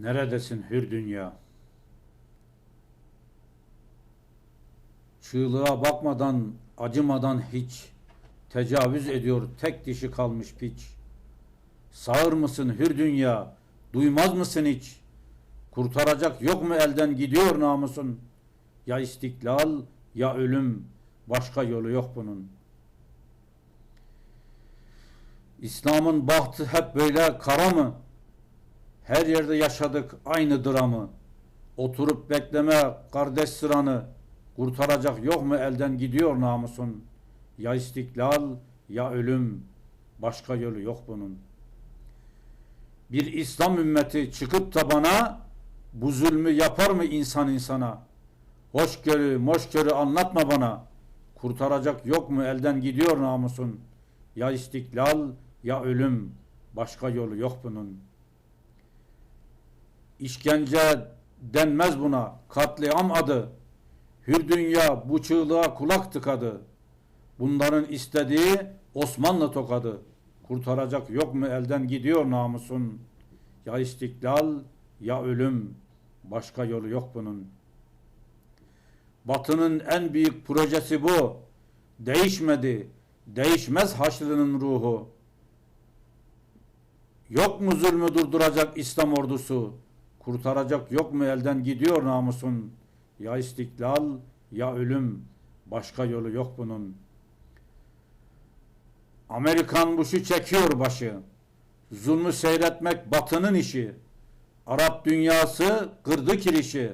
Neredesin hür dünya? Çığlığa bakmadan, acımadan hiç tecavüz ediyor tek dişi kalmış piç. Sağır mısın hür dünya? Duymaz mısın hiç? Kurtaracak yok mu elden gidiyor namusun? Ya istiklal ya ölüm başka yolu yok bunun. İslam'ın bahtı hep böyle kara mı? Her yerde yaşadık aynı dramı. Oturup bekleme kardeş sıranı. Kurtaracak yok mu elden gidiyor namusun. Ya istiklal ya ölüm. Başka yolu yok bunun. Bir İslam ümmeti çıkıp da bana bu zulmü yapar mı insan insana? Hoşgörü, moşgörü anlatma bana. Kurtaracak yok mu elden gidiyor namusun. Ya istiklal ya ölüm. Başka yolu yok bunun.'' İşkence denmez buna. Katliam adı. Hür dünya bu çığlığa kulak tıkadı. Bunların istediği Osmanlı tokadı. Kurtaracak yok mu elden gidiyor namusun. Ya istiklal ya ölüm. Başka yolu yok bunun. Batının en büyük projesi bu. Değişmedi. Değişmez Haçlı'nın ruhu. Yok mu zulmü durduracak İslam ordusu? Kurtaracak yok mu elden gidiyor namusun. Ya istiklal ya ölüm. Başka yolu yok bunun. Amerikan Bush'u çekiyor başı. Zulmü seyretmek batının işi. Arap dünyası kırdı kirişi.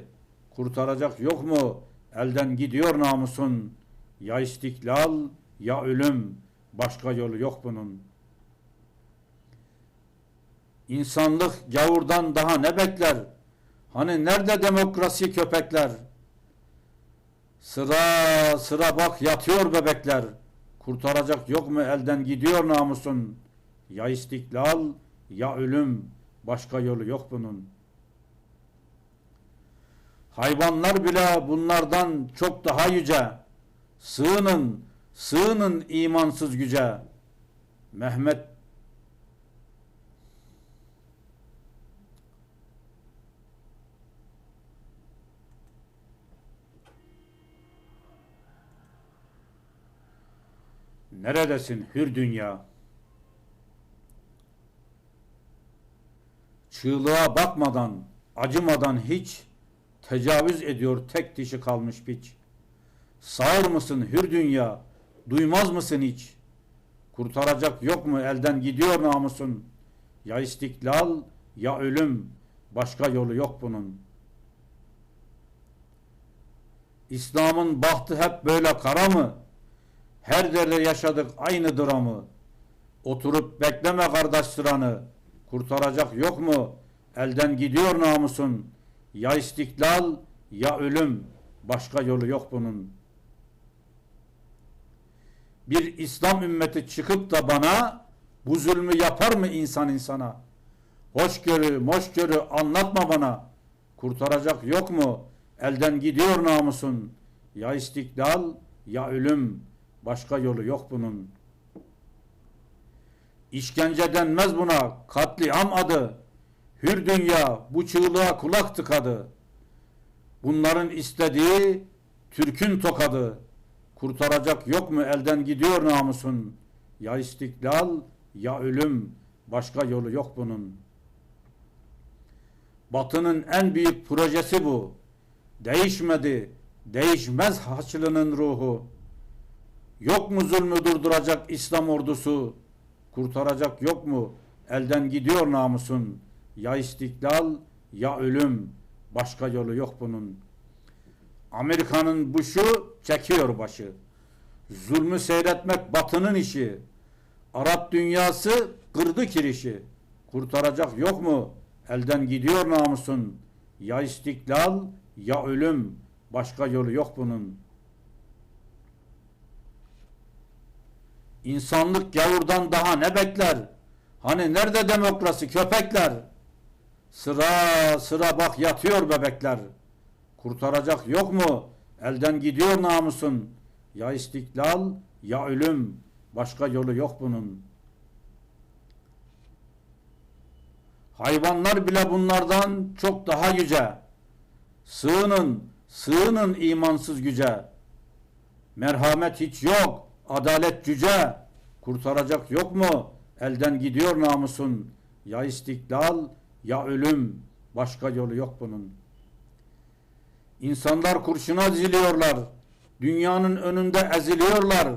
Kurtaracak yok mu? Elden gidiyor namusun. Ya istiklal ya ölüm. Başka yolu yok bunun.'' İnsanlık gavurdan daha ne bekler? Hani nerede demokrasi köpekler? Sıra sıra bak yatıyor bebekler. Kurtaracak yok mu elden gidiyor namusun. Ya istiklal ya ölüm. Başka yolu yok bunun. Hayvanlar bile bunlardan çok daha yüce. Sığının, sığının imansız güce. Mehmet Neredesin hür dünya? Çığlığa bakmadan, acımadan hiç tecavüz ediyor tek dişi kalmış piç. Sağır mısın hür dünya? Duymaz mısın hiç? Kurtaracak yok mu elden gidiyor namusun? Ya istiklal ya ölüm. Başka yolu yok bunun. İslam'ın bahtı hep böyle kara mı? Her derde yaşadık aynı dramı. Oturup bekleme kardeş sıranı. Kurtaracak yok mu? Elden gidiyor namusun. Ya istiklal ya ölüm. Başka yolu yok bunun. Bir İslam ümmeti çıkıp da bana bu zulmü yapar mı insan insana? Hoşgörü, moşgörü anlatma bana. Kurtaracak yok mu? Elden gidiyor namusun. Ya istiklal ya ölüm. Başka yolu yok bunun. İşkence denmez buna. Katliam adı. Hür dünya bu çığlığa kulak tıkadı. Bunların istediği Türk'ün tokadı. Kurtaracak yok mu elden gidiyor namusun. Ya istiklal ya ölüm. Başka yolu yok bunun. Batının en büyük projesi bu. Değişmedi. Değişmez Haçlı'nın ruhu. Yok mu zulmü durduracak İslam ordusu? Kurtaracak yok mu? Elden gidiyor namusun. Ya istiklal ya ölüm. Başka yolu yok bunun. Amerika'nın Bush'u çekiyor başı. Zulmü seyretmek batının işi. Arap dünyası kırdı kirişi. Kurtaracak yok mu? Elden gidiyor namusun. Ya istiklal ya ölüm. Başka yolu yok bunun.'' İnsanlık gavurdan daha ne bekler? Hani nerede demokrasi köpekler? Sıra sıra bak yatıyor bebekler. Kurtaracak yok mu? Elden gidiyor namusun. Ya istiklal ya ölüm. Başka yolu yok bunun. Hayvanlar bile bunlardan çok daha yüce. Sığının, sığının imansız güce. Merhamet hiç yok, adalet cüce. Kurtaracak yok mu? Elden gidiyor namusun. Ya istiklal ya ölüm. Başka yolu yok bunun. İnsanlar kurşuna diziliyorlar. Dünyanın önünde eziliyorlar.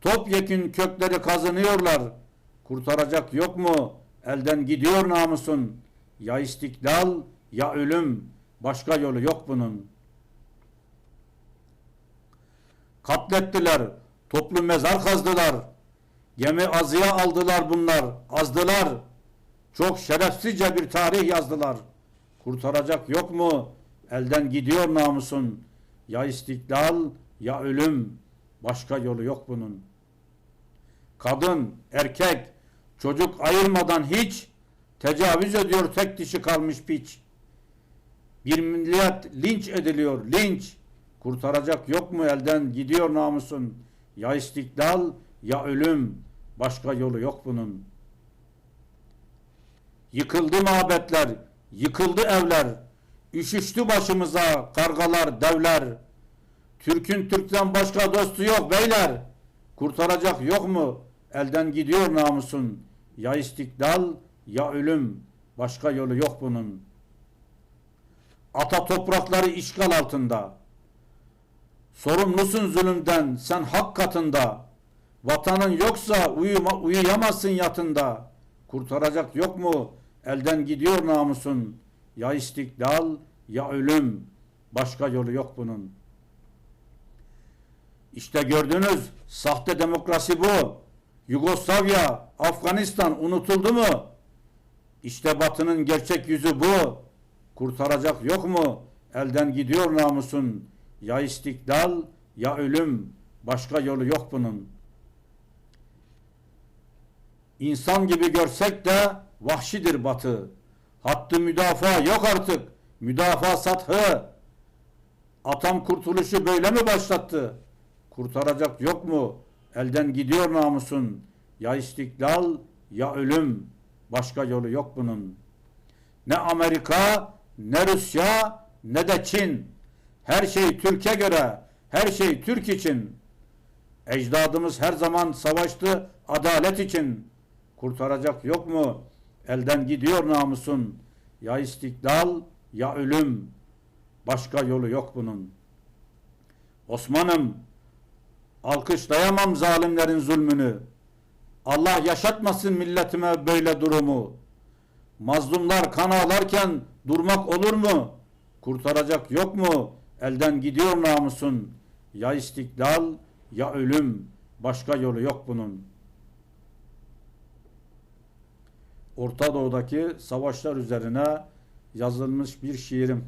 Topyekün kökleri kazınıyorlar. Kurtaracak yok mu? Elden gidiyor namusun. Ya istiklal ya ölüm. Başka yolu yok bunun. Katlettiler. Toplu mezar kazdılar. Gemi azıya aldılar bunlar. Azdılar. Çok şerefsizce bir tarih yazdılar. Kurtaracak yok mu? Elden gidiyor namusun. Ya istiklal ya ölüm. Başka yolu yok bunun. Kadın, erkek, çocuk ayırmadan hiç tecavüz ediyor tek dişi kalmış piç. Bir millet linç ediliyor, linç. Kurtaracak yok mu elden gidiyor namusun. Ya istiklal ya ölüm. Başka yolu yok bunun. Yıkıldı mabetler, yıkıldı evler. Üşüştü başımıza kargalar, devler. Türk'ün Türk'ten başka dostu yok beyler. Kurtaracak yok mu? Elden gidiyor namusun. Ya istiklal ya ölüm. Başka yolu yok bunun. Ata toprakları işgal altında. Sorumlusun zulümden sen hak katında. Vatanın yoksa uyuma, uyuyamazsın yatında. Kurtaracak yok mu? Elden gidiyor namusun. Ya istiklal ya ölüm. Başka yolu yok bunun. İşte gördünüz sahte demokrasi bu. Yugoslavya, Afganistan unutuldu mu? İşte batının gerçek yüzü bu. Kurtaracak yok mu? Elden gidiyor namusun. Ya istiklal ya ölüm. Başka yolu yok bunun. İnsan gibi görsek de vahşidir batı. Hattı müdafaa yok artık. Müdafaa sathı. Atam kurtuluşu böyle mi başlattı? Kurtaracak yok mu? Elden gidiyor namusun. Ya istiklal ya ölüm. Başka yolu yok bunun. Ne Amerika, ne Rusya, ne de Çin. Her şey Türkiye göre, her şey Türk için. Ecdadımız her zaman savaştı adalet için. Kurtaracak yok mu? Elden gidiyor namusun. Ya istiklal ya ölüm. Başka yolu yok bunun. Osman'ım alkışlayamam zalimlerin zulmünü. Allah yaşatmasın milletime böyle durumu. Mazlumlar kan ağlarken durmak olur mu? Kurtaracak yok mu? Elden gidiyor namusun. Ya istiklal ya ölüm. Başka yolu yok bunun. Orta Doğu'daki savaşlar üzerine yazılmış bir şiirim.